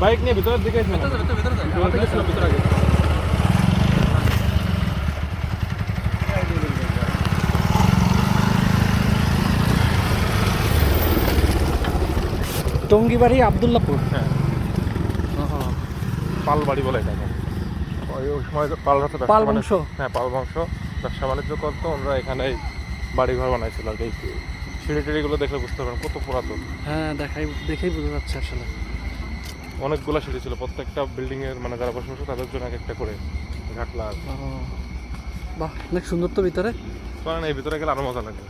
Bike নিয়ে ভিতরের দিকে। আমার টঙ্গিবাড়ি আবদুল্লাপুর। হ্যাঁ। পাল বাড়ি বলে এটাকে। ওই ওই সময় পাল হচ্ছে পাল বংশ? হ্যাঁ পাল বংশ ব্যবসা বাণিজ্য করতো ওনারা এখানেই বাড়ি ঘর বানাইছিল আর কি। সিঁড়ি টিড়িগুলো দেখলে বুঝতে পারেন কত পুরাতন। হ্যাঁ দেখাই দেখেই বোঝা যাচ্ছে আসলে। অনেকগুলো সিঁড়ি ছিল প্রত্যেকটা বিল্ডিং এর মানে যারা বসে বসে তাদের জন্য এক একটা করে ঘাটলা আছে। বাহ অনেক সুন্দর তো ভিতরে। কারণ এই ভিতরে গেলে আরও মজা লাগে।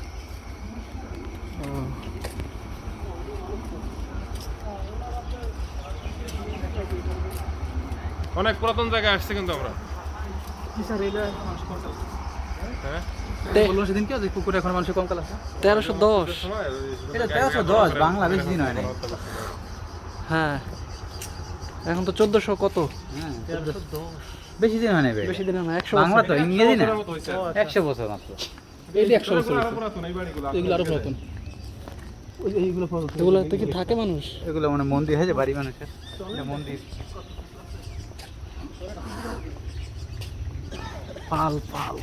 অনেক পুরাতন জায়গায় আসছে কিন্তু আমরা। হ্যাঁ? তেরোশো দশ। এটা 1310, বাংলা বেশি দিন হয় হ্যাঁ। এখন তো চোদ্দশো কত? বেশি দিন হয় ভাই। বেশি দিন না একশো বাংলা তো ইংরেজি না। একশো বছর মাত্র। এই একশো বছর আরও পুরাতন এগুলো আরও পুরাতন। এগুলোতে কি থাকে মানুষ? এগুলো মানে মন্দির হয়েছে বাড়ি মানুষের মন্দির। পাল পাল।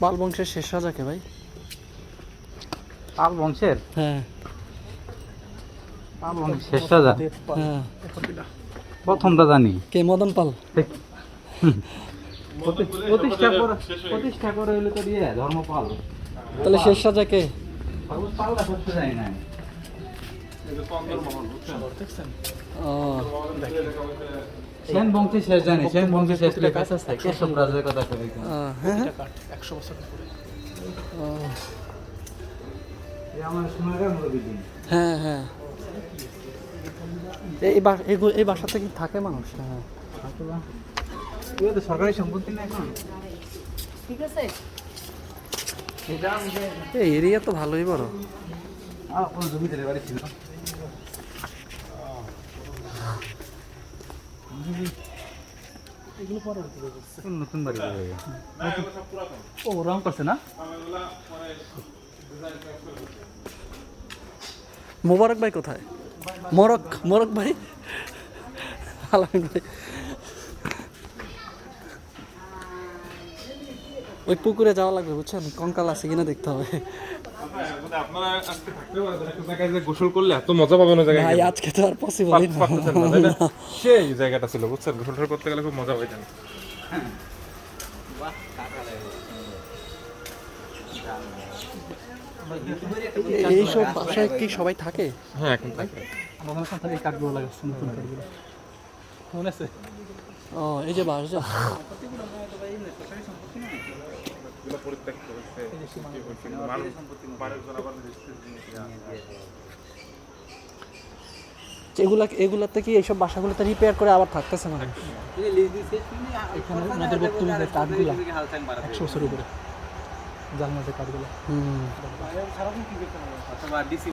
পাল বংশের শেষ রাজাকে ভাই? পাল বংশের? হ্যাঁ। পাল বংশের শেষ রাজা হ্যাঁ। প্রথমটা জানি। কে মদন পাল? প্রতিষ্ঠা করে প্রতিষ্ঠা করে হইলে তো দিয়ে ধর্মপাল তাহলে শেষ রাজা কে? পালটা করতে জানি না সেন বংশী শেষ জানি সেন বংশী শেষ আছে কেশব রাজার কথা কই একশো বছর ও, আমার সোনাগার হ্যাঁ হ্যাঁ। এই বা- এই বাসাতে কি থাকে মানুষ? হ্যাঁ এগুলো তো সরকারি সম্পত্তি না এখন? এই এরিয়া তো ভালোই বড়। আর জমিতে বাড়ি ছিল। নতুন বাড়ি ও রং করছে না? মোবারক ভাই কোথায়? মরক মরক ভাই। আলামিন ভাই। ওই পুকুরে যাওয়া লাগবে বুঝছেন? কঙ্কাল আছে কিনা দেখতে হবে। গোসল করলে এত মজা পাবেন ওই জায়গায় ভাই আজকে তো আর পসিবল পার- না, সেই জায়গাটা ছিল বুঝছেন? গোসল করতে গেলে খুব মজা পাইতেন। এইসব বাসায় কি সবাই থাকে? হ্যাঁ এখন থাকে। আমার ওখান কাঠগুলো লাগাচ্ছে নতুন কাঠগুলো মনে আছে ও এই যে বাস। এগুলো এগুলাতে কি এইসব বাসাগুলোতে রিপেয়ার করে আবার থাকতেছে মানুষ? এখানে ওনাদের বক্তব্য কাঠগুলা একশো বছর উপরে। জানলাতে কাজগুলো হুম।